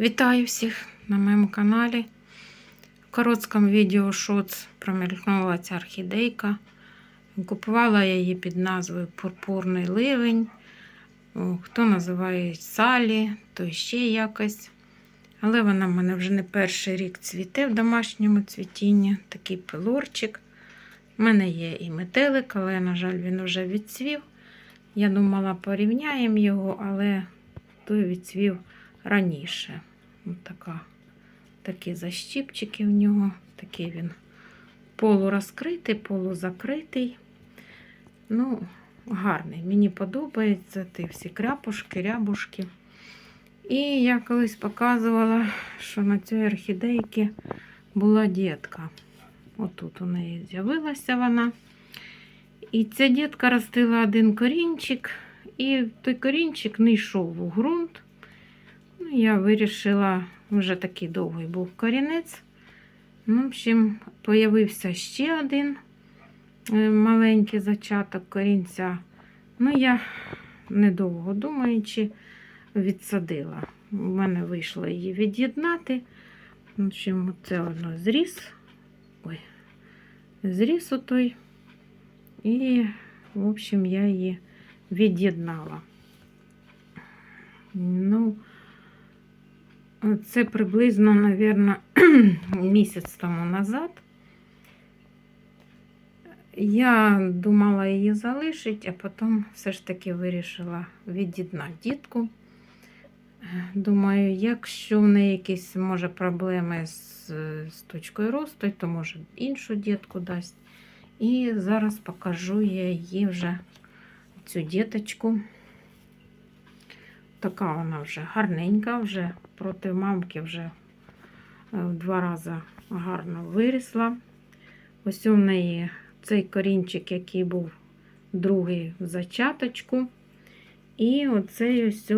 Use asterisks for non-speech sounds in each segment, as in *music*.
Вітаю всіх на моєму каналі. В короткому відео шоц промелькнула ця орхідейка. Купувала я її під назвою Пурпурний ливень. Хто називає Салі, то ще якось. Але вона в мене вже не перший рік цвіте в домашньому цвітінні. Такий пилорчик. У мене є і метелик, але, на жаль, він вже відцвів. Я думала, порівняємо його, але той відцвів раніше. Така, такі защіпчики в нього. Такий він полурозкритий, полузакритий. Ну, гарний. Мені подобається ті всі кряпушки, рябушки. І я колись показувала, що на цій орхідейці була дітка. Отут у неї з'явилася вона. І ця дітка ростила один корінчик, і той корінчик не йшов у ґрунт. Ну, я вирішила, вже такий довгий був корінець. Ну, в общем, появився ще один е, маленький зачаток корінця. Ну, я недовго думаючи, відсадила. У мене вийшло її від'єднати. В общем, це воно зріс. Ой, зріс отой. І, в общем, я її від'єднала. Ну, це приблизно, мабуть, *clears throat* місяць тому назад. Я думала її залишити, а потім все ж таки вирішила від'єднати дітку. Думаю, якщо в неї якісь може проблеми з, з точкою росту, то може іншу дітку дасть. І зараз покажу я її вже цю діточку. Така вона вже гарненька, вже проти мамки вже в два рази гарно вирісла. Ось у неї цей корінчик, який був другий в зачаточку. І оцей ось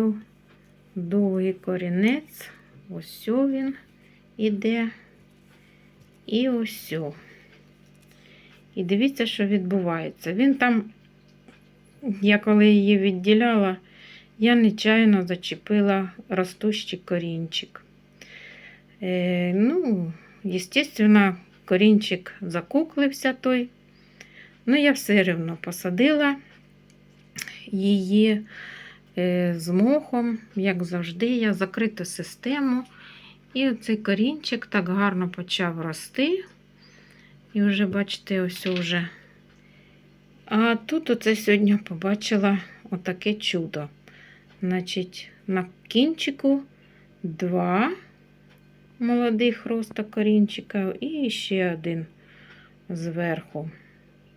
довгий корінець. Ось він іде. І ось. І дивіться, що відбувається. Він там, я коли її відділяла, я нечайно зачепила ростущий корінчик. Е, ну, звісно, корінчик закуклився той. Ну, я все одно посадила її е, з мохом, як завжди, я закриту систему. І цей корінчик так гарно почав рости. І вже, бачите, ось уже. А тут оце сьогодні побачила отаке чудо. Значить, на кінчику два молодих роста корінчика і ще один зверху.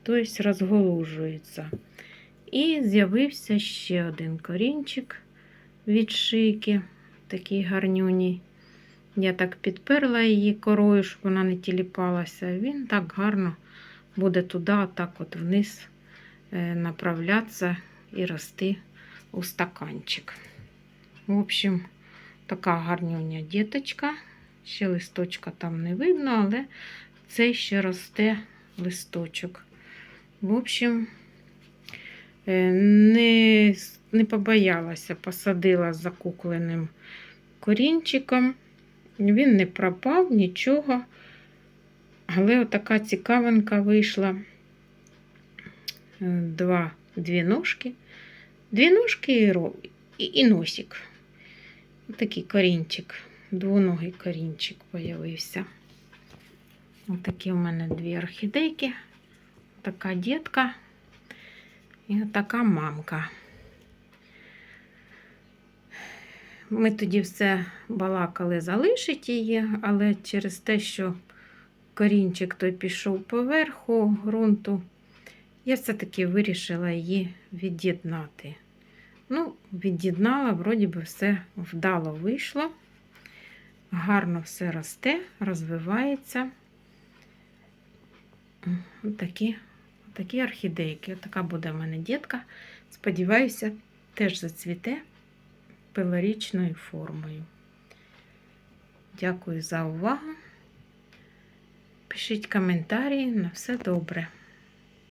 Тобто розголужується. І з'явився ще один корінчик від шийки, такий гарнюній. Я так підперла її корою, щоб вона не тіліпалася. Він так гарно буде туди, так от вниз направлятися і рости у стаканчик. В общем, така гарнюня діточка. Ще листочка там не видно, але цей ще росте листочок. В общем, не, не побоялася, посадила з закукленим корінчиком. Він не пропав, нічого. Але отака цікавинка вийшла. Два, Дві ножки. Дві ножки і, носик. Такий корінчик, двоногий корінчик появився. Отакі в мене дві орхідейки. Така дітка і така мамка. Ми тоді все балакали залишити її, але через те, що корінчик той пішов поверху ґрунту, я все-таки вирішила її від'єднати. Ну, від'єднала, вроді би, все вдало вийшло. Гарно все росте, розвивається. Такі, такі орхідейки. Така буде в мене дітка. Сподіваюся, теж зацвіте пилорічною формою. Дякую за увагу. Пишіть коментарі, на все добре.